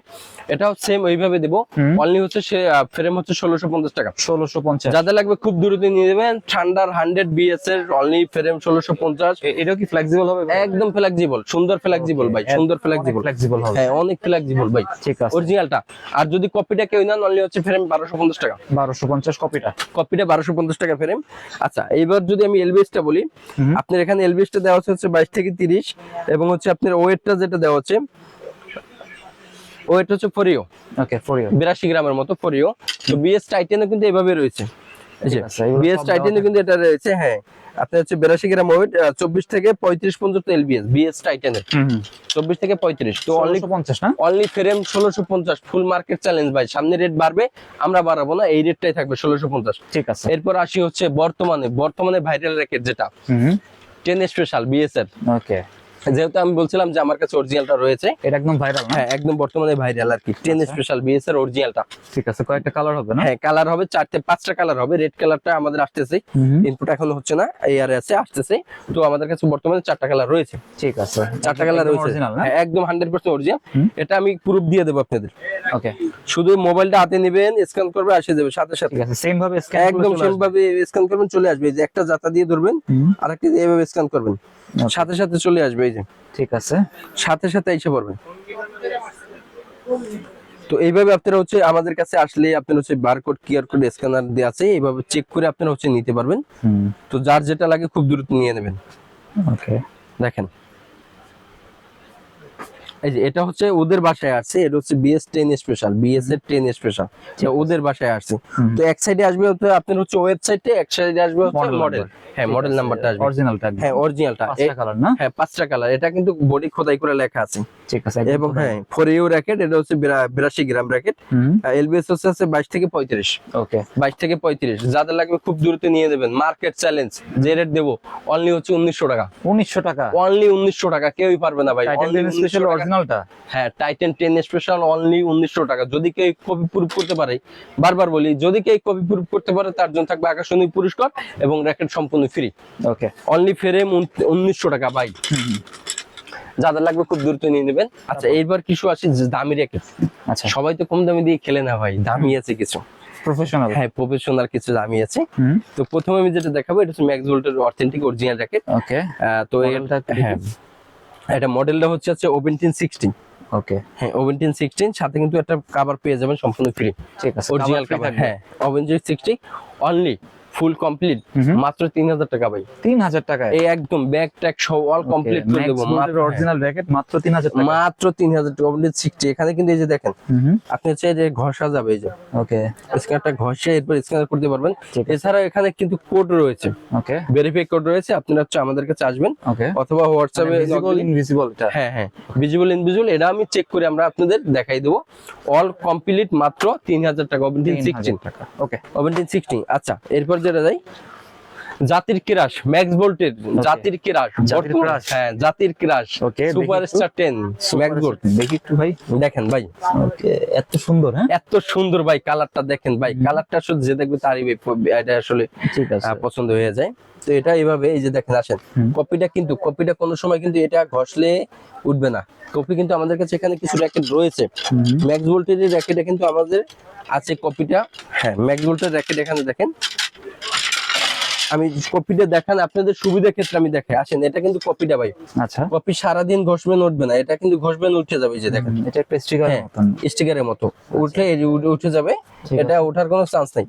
এটাও সেম ওইভাবে দেবো। অনলি হচ্ছে সে ফ্রেম হচ্ছে ষোলোশো পঞ্চাশ টাকা। ষোলোশো পঞ্চাশ। যাদের লাগবে খুব দ্রুত নিয়ে নেবেন। ঠান্ডার হান্ড্রেড বিএস এর অনলি ফ্রেম ষোলোশো পঞ্চাশ। এটাও কি ফ্লেক্সিবল হবে একদম ফ্লেক্সিবল সুন্দর ফ্লেক্সিবল ভাই সুন্দর ফ্লেক্সিবল ফ্লেক্সিবল হবে। হ্যাঁ অনেক ফ্লেক্সিবল ভাই। ঠিক আছে। অরিজিনালটা আর যদি কপিটা কেউ নেন অনলি হচ্ছে ফ্রেম বারোশো পঞ্চাশ টাকা। বারোশো পঞ্চাশ কপিটা? কপিটা বারোশো পঞ্চাশ টাকা ফ্রেম আচ্ছা এইবার যদি আমি এলবিএসটা বলি আপনার এখানে এলবিএসটা দেওয়া হচ্ছে বাইশ থেকে তিরিশ এবং হচ্ছে আপনার ওয়েটটা যেটা দেওয়া হচ্ছে ওয়েট হচ্ছে ফরিও ওকে ফরিও বিরাশি গ্রামের মতো ফরিও তো বিএস টাইটেনও কিন্তু এভাবে রয়েছে। বিএস টাইটেনও কিন্তু এটা রয়েছে হ্যাঁ। আপনার হচ্ছে বিরাশি গ্রাম ওয়েট চব্বিশ থেকে পঁয়ত্রিশ পর্যন্ত এলবিএস বিএস টাইটেনের চব্বিশ থেকে পঁয়ত্রিশ। তো অনলি পঞ্চাশ না? অনলি ফ্রেম ষোলোশো পঞ্চাশ ফুল মার্কেট চ্যালেঞ্জ ভাই। সামনে রেট বাড়বে আমরা বাড়াবো না এই রেটটাই থাকবে ষোলোশো পঞ্চাশ। ঠিক আছে। এরপর আসি হচ্ছে বর্তমানে বর্তমানে ভাইরাল র্যাকেট যেটা। টেন স্পেশাল বিএসএফ ওকে যেহেতু আমি বলছিলাম যে আমার কাছে অরিজিনালটা রয়েছে এটা একদম ভাইরাল হ্যাঁ একদম বর্তমানে ভাইরাল আর কি। টেন আচ্ছা। স্পেশাল বিএস এর অরিজিনালটা ঠিক আছে কয়েকটা কালার হবে না? হ্যাঁ কালার হবে চারটে পাঁচটা কালার হবে। রেড কালারটা আমাদের আসতেছে। ইনপুট এখনও হচ্ছে না এই আর আছে আসতেছে। তো আমাদের কাছে বর্তমানে চারটা কালার রয়েছে। ঠিক আছে। চারটা কালার রয়েছে। অরিজিনাল হ্যাঁ, একদম হান্ড্রেড পার্সেন্ট অরিজিনাল এটা আমি প্রুফ দিয়ে দেবো আপনাদের। ওকে শুধু মোবাইলটা হাতে নেবেন স্ক্যান করবে আসে যাবে সাথে সাথে। ঠিক আছে সেম ভাবে স্ক্যান একদম সেম ভাবে স্ক্যান করবেন চলে আসবে। এই যে একটা জাতা দিয়ে ধরবেন আর একটা এভাবে স্ক্যান করবেন. সাথে সাথে চলে আসবে এই যে। ঠিক আছে। সাথে সাথে এসে পড়বে। তো এইভাবে আপনারা হচ্ছে আমাদের কাছে আসলে আপনার হচ্ছে বারকোড কিউআর কোড স্ক্যানার দেওয়া আছে এইভাবে চেক করে আপনারা হচ্ছে নিতে পারবেন। তো যার যেটা লাগে খুব দ্রুত নিয়ে নেবেন। ওকে দেখেন। এই যে এটা হচ্ছে ওদের বাসায় আসছে এটা হচ্ছে বিএস টেন স্পেশাল বিএস এর টেন স্পেশাল ওদের বাসায় আসছে। তো এক সাইডে আসবে হচ্ছে আপনার হচ্ছে ওয়েবসাইটে এক সাইডে আসবে হচ্ছে মডেল হ্যাঁ মডেল নাম্বারটা আসবে। অরিজিনালটা হ্যাঁ অরিজিনালটা পাঁচটা কালার না? হ্যাঁ পাঁচটা কালার এটা কিন্তু বডি খোদাই করে লেখা আছে। ঠিক আছে এবং হ্যাঁ ফোর ইউ র্যাকেট এটা হচ্ছে বিরাশি গ্রাম র্যাকেট এলবিএস হচ্ছে আছে বাইশ থেকে পঁয়ত্রিশ। ওকে বাইশ থেকে পঁয়ত্রিশ। যাদের লাগবে খুব দ্রুত নিয়ে দেবেন মার্কেট চ্যালেঞ্জ যে রেট দেবো অনলি হচ্ছে উনিশশো টাকা। উনিশশো টাকা? অনলি উনিশশো টাকা কেউই পারবে না ভাই স্পেশাল অরিজিনালটা হ্যাঁ টাইটেন টেন স্পেশাল অনলি উনিশশো টাকা। যদি কেউ কপি প্রুফ করতে পারে বারবার বলি যদি কেউ কপি প্রুফ করতে পারে তার জন্য থাকবে আকাশনী পুরস্কার এবং র্যাকেট সম্পূর্ণ ফ্রি ওকে অনলি ফ্রেম উনিশশো টাকা ভাই। যাদের লাগবে খুব দ্রুত নিয়ে নেবেন। আচ্ছা এইবার কিছু আছে দামি রেখে আচ্ছা। সবাই তো কম দামি দিয়ে খেলে না ভাই দামি আছে কিছু। প্রফেশনাল হ্যাঁ প্রফেশনাল কিছু দামি আছে। তো প্রথমে আমি যেটা দেখাবো এটা হচ্ছে ম্যাক্স ভোল্টের অথেন্টিক অরিজিনাল র্যাকেট ওকে তো এটা হ্যাঁ। এটা মডেলটা হচ্ছে হচ্ছে ওভেন্টিন সিক্সটিন ওকে হ্যাঁ ওভেন্টিন সিক্সটিন সাথে কিন্তু একটা কাভার পেয়ে যাবেন সম্পূর্ণ ফ্রি ঠিক আছে। অরিজিনাল কাভার হ্যাঁ ওভেন্টিন অনলি ফুল কমপ্লিট। মাত্র তিন হাজার টাকা ভাই। তিন হাজার টাকায়? এই একদম ব্যাগ ট্যাগ সব অল কমপ্লিট করে দেবো অরিজিনাল র্যাকেট মাত্র তিন হাজার মাত্র তিন হাজার টাকা ওভেন্টিন সিক্সটি এখানে কিন্তু এই যে দেখেন আপনি হচ্ছে যে ঘষা যাবে এই যে। ওকে স্ক্যানটা ঘষে এরপর স্ক্যান করতে পারবেন। এছাড়া এখানে কিন্তু কোড রয়েছে। ওকে ভেরিফাই কোড রয়েছে আপনারা হচ্ছে আমাদের কাছে আসবেন। ওকে অথবা হোয়াটসঅ্যাপে ভিজিবল ইনভিজিবল এটা হ্যাঁ হ্যাঁ। ভিজিবল ইনভিজিবল এটা আমি চেক করে আমরা আপনাদের দেখাই দেবো। অল কমপ্লিট মাত্র তিন হাজার টাকা ওভেন্টিন সিক্সটিন টাকা। ওকে ওভেন্টিন সিক্সটিন আচ্ছা এরপর যেটা যাই জাতির কিরাস ম্যাক্স ভোল্টের জাতির কিরাস। হ্যাঁ জাতির কিরাস Okay, দেখি সুপার ম্যাক্স ভোল্ট দেখি একটু ভাই। দেখেন ভাই। এত সুন্দর হ্যাঁ? এত সুন্দর ভাই কালারটা দেখেন ভাই। কালারটা শুধু যে দেখবে তারই এটা আসলে ঠিক আছে। পছন্দ হয়ে যায়। তো এটা এইভাবে এই যে দেখেন আসেন। কপিটা কিন্তু কপিটা কোনো সময় কিন্তু এটা ঘষলে উঠবে না। কপি কিন্তু আমাদের কাছে এখানে কিছু র্যাকেট রয়েছে। ম্যাক্স ভোল্টেজের র্যাকেটে কিন্তু আমাদের আছে কপিটা হ্যাঁ ম্যাক্স ভোল্টের র্যাকেট এখানে দেখেন। আমি কপিটা দেখান আপনাদের সুবিধা ক্ষেত্রে আমি দেখে আসেন এটা কিন্তু কপিটা ভাই। আচ্ছা। কপি সারাদিন ঘষবেন উঠবে না। এটা কিন্তু ঘষবেন উঠে যাবে যে দেখেন। এটা একটা স্টিকার হ্যাঁ। স্টিকারের মতো। উঠলে উঠে- উঠে যাবে। এটা ওঠার কোনো চান্স নাই।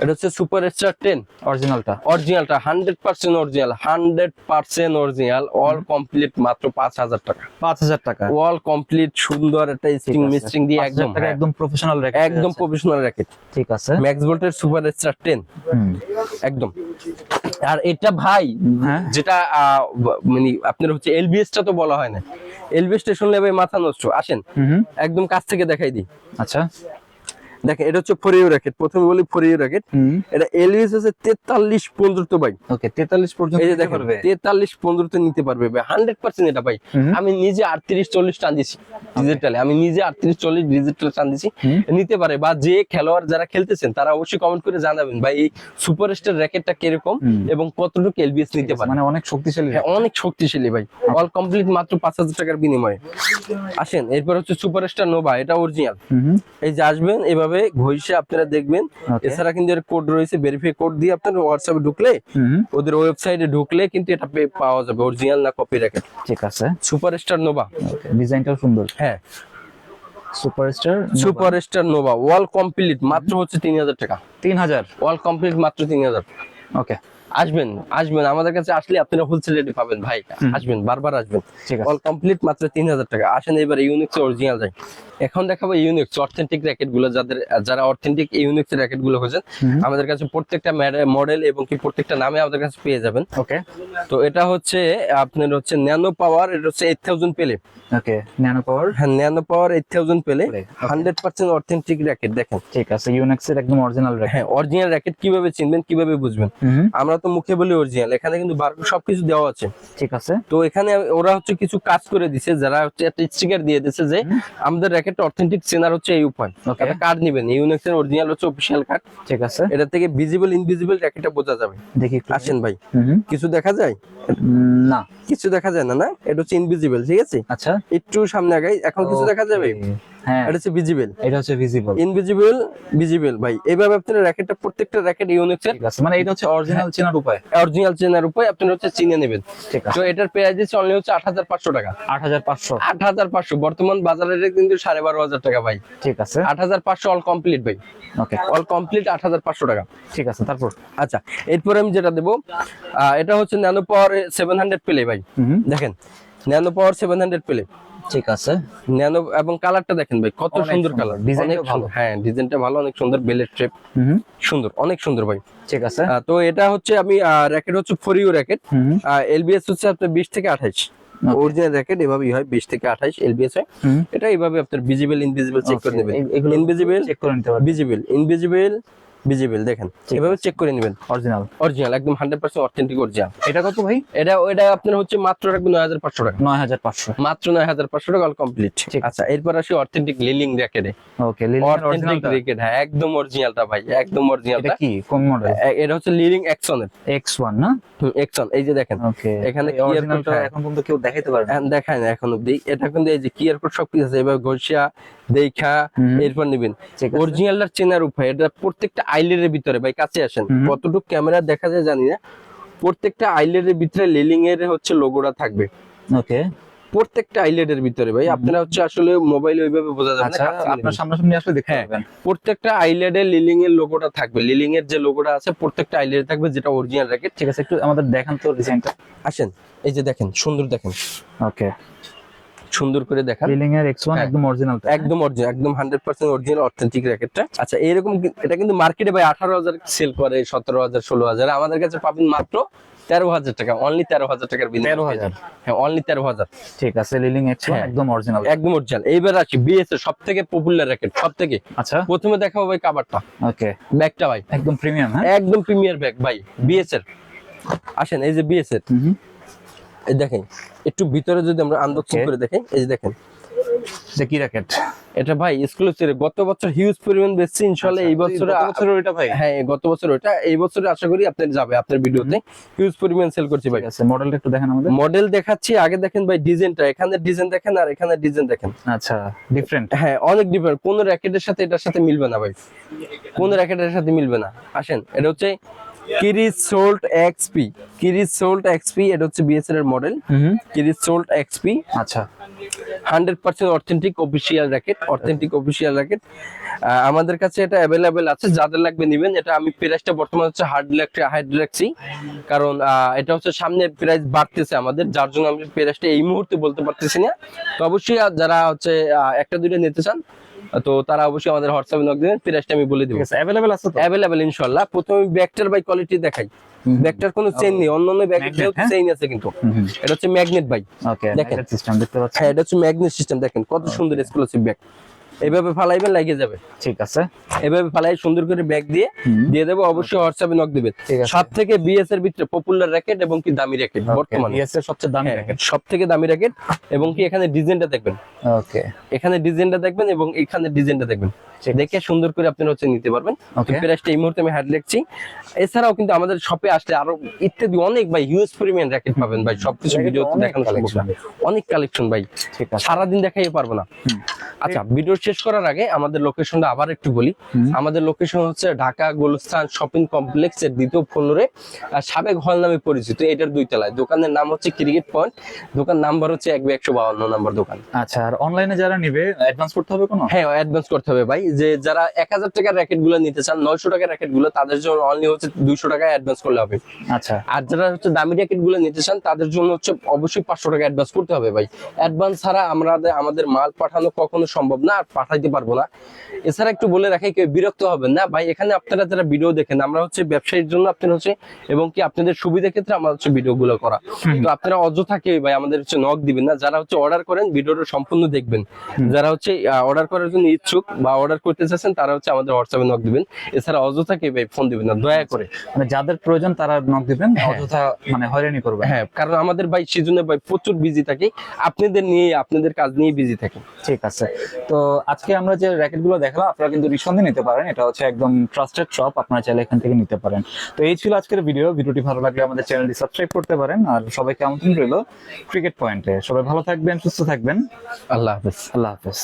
এটা হচ্ছে সুপার স্টার টেন অরিজিনালটা অরিজিনালটা hundred percent original hundred percent original all complete মাত্র পাঁচ হাজার টাকা। পাঁচ হাজার টাকা। অল কমপ্লিট সুন্দর একটা স্ট্রিং মিস্ট্রিং দিয়ে একদম হ্যাঁ, একদম প্রফেশনাল একদম প্রফেশনাল র্যাকেট ঠিক আছে। ম্যাক্স ভোল্টের সুপার স্টার টেন একদম। আর এটা ভাই হ্যাঁ। যেটা মানে আপনার হচ্ছে এলবিএস টা তো বলা হয় না। এলবিএস টা শুনলে ভাই মাথা নষ্ট। আসেন। একদম কাছ থেকে দেখাই দিই। আচ্ছা। দেখেন এটা হচ্ছে ফোর ইউ র্যাকেট প্রথমে বলি ফোর ইউ র্যাকেট এটা এলবিএস আছে তেতাল্লিশ পনেরো ভাই। ওকে 43 পর্যন্ত এই যে দেখেন পারবে? তেতাল্লিশ পনেরোতে নিতে পারবে ভাই হান্ড্রেড পার্সেন্ট এটা ভাই। আমি নিজে আটত্রিশ চল্লিশ টান দিছি ডিজিটালে আমি নিজে আটত্রিশ চল্লিশ ডিজিটাল টান দিছি নিতে পারে বা যে খেলোয়াড় যারা খেলতেছেন তারা অবশ্যই কমেন্ট করে জানাবেন ভাই এই সুপারস্টার র্যাকেটটা কীরকম এবং কতটুকু এলবিএস নিতে পারে। মানে অনেক শক্তিশালী হ্যাঁ অনেক শক্তিশালী ভাই। অল কমপ্লিট মাত্র পাঁচ হাজার টাকার বিনিময়ে। আসেন এরপর হচ্ছে সুপারস্টার নোভা এটা অরিজিনাল এই যে আসবেন এভাবে ঘষে আপনারা দেখবেন। এছাড়া কিন্তু এর কোড রয়েছে ভেরিফাই কোড দিয়ে আপনার হোয়াটসঅ্যাপে ঢুকলে ওদের ওয়েবসাইটে ঢুকলে কিন্তু এটা পাওয়া যাবে অরিজিনাল না কপি র্যাকেট ঠিক আছে। সুপারস্টার নোভা ডিজাইনটা ডিজাইনটাও সুন্দর। হ্যাঁ। Superstar superstar nova wall complete মাত্র হচ্ছে তিন হাজার টাকা। তিন হাজার। ওয়াল কমপ্লিট মাত্র তিন হাজার। ওকে আসবেন আসবেন। আমাদের কাছে আসলে আপনারা হোলসেল রেটে পাবেন ভাই। আসবেন বারবার আসবেন। অল কমপ্লিট মাত্র তিন হাজার টাকা। আসেন এবার ইউনিক্স অরিজিনাল যাই। এখন দেখাবো ইউনিক্স অথেন্টিক র্যাকেটগুলো যাদের যারা অথেন্টিক ইউনিক্স র্যাকেটগুলো হয়েছেন আমাদের কাছে প্রত্যেকটা মডেল এবং কি প্রত্যেকটা নামে আমাদের কাছে পেয়ে যাবেন। ওকে তো এটা হচ্ছে আপনার হচ্ছে ন্যানো পাওয়ার এটা হচ্ছে এইট থাউজেন্ড পেলে। ওকে ন্যানো পাওয়ার হ্যাঁ ন্যানো পাওয়ার এইট থাউজেন্ড পেলে পেলে, okay. Hundred percent authentic racket দেখেন। ঠিক আছে ইউনেক্সের একদম অরিজিনাল র্যাক হ্যাঁ অরিজিনাল র্যাকেট কীভাবে চিনবেন কীভাবে বুঝবেন? আমরা তো মুখে বলি অরিজিনাল এখানে কিন্তু বারকোড সবকিছু দেওয়া আছে। ঠিক আছে। তো এখানে ওরা হচ্ছে কিছু কাজ করে দিছে যারা হচ্ছে একটা স্টিকার দিয়ে দিছে যে আমাদের র্যাকেট অথেন্টিক চেনার হচ্ছে এই উপায়. একটা কার্ড নেবেন ইউনিক্স এর অরিজিনাল হচ্ছে অফিসিয়াল কার্ড ঠিক আছে। এটা থেকে ভিজিবল ইনভিজিবল র্যাকেটটা বোঝা যাবে। দেখি আসেন ভাই। কিছু দেখা যায়? না। কিছু দেখা যায় না না? এটা হচ্ছে ইনভিজিবল ঠিক আছে? আচ্ছা। একটু সামনে আগাই এখন কিছু দেখা যাবে. হ্যাঁ। এটা হচ্ছে ভিজিবল এটা হচ্ছে ভিজিবল ইনভিজিবল ভিজিবল ভাই। এইভাবে আপনার র্যাকেটটা প্রত্যেকটা র্যাকেট মানে এটা হচ্ছে অরিজিনাল চেনার উপায়। অরিজিনাল চেনার উপায় আপনারা হচ্ছে চিনে নেবেন। ঠিক আছে। তো এটার প্রাইস অনলি হচ্ছে টাকা। বর্তমান কিন্তু সাড়ে বারো হাজার টাকা ভাই। ঠিক আছে। আট হাজার পাঁচশো অল কমপ্লিট ভাই। ওকে অল কমপ্লিট আট হাজার পাঁচশো টাকা। ঠিক আছে তারপর? আচ্ছা এরপরে আমি যেটা দেবো এটা হচ্ছে ন্যানো পাওয়ার পেলে ভাই। দেখেন ন্যানো পাওয়ার সেভেন হান্ড্রেড পেলে ঠিক আছে। ন্যানো এবং কালারটা দেখেন ভাই কত সুন্দর কালার অনেক ভালো। হ্যাঁ ডিজাইনটা ভালো অনেক সুন্দর। বেলের ট্রেপ সুন্দর অনেক সুন্দর ভাই। ঠিক আছে। তো এটা হচ্ছে আমি র্যাকেট হচ্ছে ফোর ইউ র্যাকেট এলবিএস হচ্ছে আপনার বিশ থেকে আঠাইশ। অরিজিনাল র্যাকেট এভাবেই হয় বিশ থেকে আঠাইশ এলবিএস হয়। এটা এইভাবে আপনার ভিজিবল ইনভিজিবল চেক করে নেবেন। ইনভিজিবল চেক করে নিতে পারবে ভিজিবল ইনভিজিবল ভিজিবল দেখেন। এভাবে চেক করে নেবেন। অরিজিনাল অরিজিনাল একদম হান্ড্রেড পার্সেন্ট অথেন্টিক অরিজিনাল এটা কত ভাই? এটা এটা আপনার হচ্ছে মাত্র রাখবে নয় হাজার পাঁচশো টাকা। নয় হাজার পাঁচশো। মাত্র নয় হাজার পাঁচশো টাকা অল কমপ্লিট আচ্ছা এরপর আসি authentic লিলিং র্যাকেটে okay Li Ning authentic racket হ্যাঁ একদম অরিজিনালটা ভাই একদম এটা কি? কোন মডেল এটা হচ্ছে লিলিং এক্সনের এক্স ওয়ান না? এক্সন এই যে দেখেন। ওকে এখানে QR অরিজিনালটা এখন পর্যন্ত কেউ দেখাইতে পারবে না। হ্যাঁ, দেখায় না এখন অবধি। এটা কিন্তু এই যে কিয়ার কোড সবকিছু আছে। এবার ঘষিয়া দেখা এরপর নিবেন। অরিজিনালটার চেনার উপায় এটা প্রত্যেকটা আইলের ভিতরে ভাই কাছে আসেন। কতটুকু ক্যামেরা দেখা যায় জানি না। প্রত্যেকটা আইলের ভিতরে লিলিং এর হচ্ছে লোগোটা থাকবে। ওকে। প্রত্যেকটা আইলেটের ভিতরে ভাই আপনারা হচ্ছে আসলে মোবাইল ওইভাবে বোঝা যাবে না আচ্ছা আপনার সামনাসামনি আসলে দেখতে হ্যাঁ। পারবেন। প্রত্যেকটা আইলেটের লিলিং এর লোগোটা থাকবে। লিলিং এর যে লোগোটা আছে প্রত্যেকটা আইলেটে থাকবে যেটা অরিজিনাল র্যাকেট ঠিক আছে একটু আমাদের দেখান তো ডিজাইনটা। আসেন এই যে দেখেন সুন্দর দেখেন। ওকে। সুন্দর করে দেখান। লিলিং এর এক্স ওয়ান হ্যাঁ। একদম অরিজিনাল একদম অরিজিনাল একদম হান্ড্রেড পার্সেন্ট অরিজিনাল অথেন্টিক র্যাকেটটা আচ্ছা এরকম এটা কিন্তু মার্কেটে ভাই আঠারো হাজার সেল করে সতেরো হাজার ষোলো হাজার। আমাদের কাছে পাবেন মাত্র তেরো হাজার টাকা অনলি তেরো হাজার টাকার বিনিময়ে। তেরো হাজার। হ্যাঁ অনলি তেরো হাজার। ঠিক আছে লিলিং হ্যাঁ। একদম অরিজিনাল একদম অরিজিনাল এইবার আসি বিএস সব থেকে পপুলার র্যাকেট সব থেকে আচ্ছা। প্রথমে দেখাবো ভাই কাবারটা ওকে ব্যাগটা ভাই। একদম প্রিমিয়াম হ্যাঁ? একদম প্রিমিয়ার ব্যাগ ভাই বিএস এর। আসেন এই যে বিএস এর। হুম। এই দেখেন একটু ভিতরে যদি আমরা আনবক্সিং করে দেখেন এই যে দেখেন। এটা কি র্যাকেট এটা ভাই এক্সক্লুসিভ গত বছর হিউজ পরিমাণ বেচছি ইনশাআল্লাহ এই বছরে আচ্ছা, গত বছরের ওইটা ভাই? হ্যাঁ গত বছর ওটা এই বছরে আশা করি আপনার যাবে আপনার ভিডিওতে হিউজ পরিমাণ সেল করছি ভাই। আছে মডেলটা একটু দেখেন আমাদের। মডেল দেখাচ্ছি আগে দেখেন ভাই ডিজাইনটা এখানে ডিজাইন দেখেন আর এখানে ডিজাইন দেখেন। আচ্ছা ডিফারেন্ট হ্যাঁ অনেক ডিফারেন্ট কোন র্যাকেটের সাথে এটার সাথে মিলবে না ভাই। কোন র্যাকেটের সাথে মিলবে না। আসেন এটা হচ্ছে কিরিজ সোল্ট এক্সপি কিরিজ সোল্ট এক্সপি এটা হচ্ছে বিএসএল এর মডেল কিরিজ সোল্ট এক্সপি আচ্ছা। Hundred percent authentic official racket authentic official racket আমাদের কাছে এটা অ্যাভেলেবেল আছে যাদের লাগবে নিবেন। এটা আমি প্রাইসটা বর্তমানে হচ্ছে হার্ড হাইড রাখছি কারণ এটা হচ্ছে সামনে প্রাইস বাড়তেছে আমাদের যার জন্য আমি প্রাইসটা এই মুহূর্তে বলতে পারতেছি না। তো অবশ্যই যারা হচ্ছে একটা দুইটা নিতে চান তো তারা অবশ্যই আমাদের হোয়াটসঅ্যাপে নক দিবেন প্রাইসটা আমি বলে দিব। ঠিক আছে তো? অ্যাভেলেবেল ইনশাল্লাহ। প্রথমে ব্যাগটার বাই কোয়ালিটি দেখাই। ব্যাগটার কোনো চেইন নেই অন্যান্য অন্য ব্যাগের হ্যাঁ? চেইন আছে কিন্তু। এটা হচ্ছে ম্যাগনেট বাই ওকে দেখেন। সিস্টেম দেখতে পাচ্ছেন? হ্যাঁ এটা হচ্ছে ম্যাগনেট সিস্টেম দেখেন। কত সুন্দর এক্সক্লুসিভ ব্যাগ এইভাবে ফালাইবেন লাগিয়ে যাবে। ঠিক আছে। এভাবে ফালাই সুন্দর করে ব্যাগ দিয়ে দিয়ে দেবো অবশ্যই হোয়াটসঅ্যাপে নক দিবেন। আছে। সব থেকে বিএস এর ভিতরে পপুলার র্যাকেট এবং কি দামি র্যাকেট বর্তমানে। বিএস এর সবচেয়ে দামি র্যাকেট সব থেকে দামি র্যাকেট এবং কি এখানে ডিজাইনটা দেখবেন। ওকে এখানে ডিজাইনটা দেখবেন এবং এখানে ডিজাইনটা দেখবেন। দেখে সুন্দর করে আপনারা হচ্ছে নিতে পারবেন। প্রাইসটা এই মুহূর্তে আমি হাইড লিখছি এছাড়াও কিন্তু আমাদের শপে আসলে আরও ইত্যাদি অনেক ভাই হিউজ পরিমাণ র্যাকেট পাবেন ভাই। সবকিছু ভিডিও দেখানো সম্ভব না। অনেক কালেকশন ভাই। সারাদিন দেখাই পারব না। আচ্ছা ভিডিও শেষ করার আগে আমাদের লোকেশনটা আবার একটু বলি। আমাদের লোকেশন হচ্ছে ঢাকা গুলস্তান শপিং কমপ্লেক্স এর দ্বিতীয় ফ্লোরে সাবেক হল নামে পরিচিত। এটার দুই তলায় দোকানের নাম হচ্ছে ক্রিকেট পয়েন্ট দোকান নাম্বার হচ্ছে এক একশো বাউন্ন নাম্বার দোকান। আচ্ছা আর অনলাইনে যারা নিবে অ্যাডভান্স করতে হবে কোনো? হ্যাঁ অ্যাডভান্স করতে হবে ভাই। যে যারা এক হাজার টাকার র্যাকেটগুলো নিতে চান নয়শো টাকার র্যাকেটগুলো তাদের জন্য অনলি হচ্ছে দুইশো টাকা অ্যাডভান্স করলে হবে। আচ্ছা। আর যারা হচ্ছে দামি র্যাকেটগুলো নিতে চান তাদের জন্য হচ্ছে অবশ্যই পাঁচশো টাকা অ্যাডভান্স করতে হবে ভাই। অ্যাডভান্স ছাড়া আমরা আমাদের মাল পাঠানো কখনো সম্ভব না আর পাঠাইতে পারব না। এছাড়া একটু বলে রাখি কেউ বিরক্ত হবেন না। ভাই এখানে আপনারা যারা ভিডিও দেখেন আমরা হচ্ছে ব্যবসায়ীর জন্য আপনার হচ্ছে এবং কি আপনাদের সুবিধা ক্ষেত্রে আমরা হচ্ছে ভিডিও গুলো করা। তো আপনারা অযথা কেউ ভাই আমাদের হচ্ছে নক দিবেন না। যারা হচ্ছে অর্ডার করেন ভিডিওটা সম্পূর্ণ দেখবেন। যারা হচ্ছে অর্ডার করার জন্য ইচ্ছুক বা অর্ডার করতে চাচ্ছেন তারা হচ্ছে আমাদের হোয়াটসঅ্যাপে নক দিবেন। এছাড়া অযথা কেউ ভাই ফোন দিবেন না দয়া করে। মানে যাদের প্রয়োজন তারা নক দিবেন হ্যাঁ। অযথা মানে হয়রানি করবে হ্যাঁ কারণ আমাদের ভাই সিজনে ভাই প্রচুর বিজি থাকে আপনাদের নিয়ে আপনাদের কাজ নিয়ে বিজি থাকে। ঠিক আছে। তো আজকে আমরা যে র্যাকেটগুলো দেখলাম আপনারা কিন্তু নিঃসন্দেহে নিতে পারেন এটা হচ্ছে একদম ট্রাস্টেড শপ আপনারা চাইলে এখান থেকে নিতে পারেন। তো এই ছিল আজকের ভিডিও ভিডিওটি ভালো লাগলে আমাদের চ্যানেলটি সাবস্ক্রাইব করতে পারেন আর সবাইকে আমন্ত্রণ রইল? ক্রিকেট পয়েন্টে সবাই ভালো থাকবেন সুস্থ থাকবেন। আল্লাহ হাফেজ। আল্লাহ হাফেজ।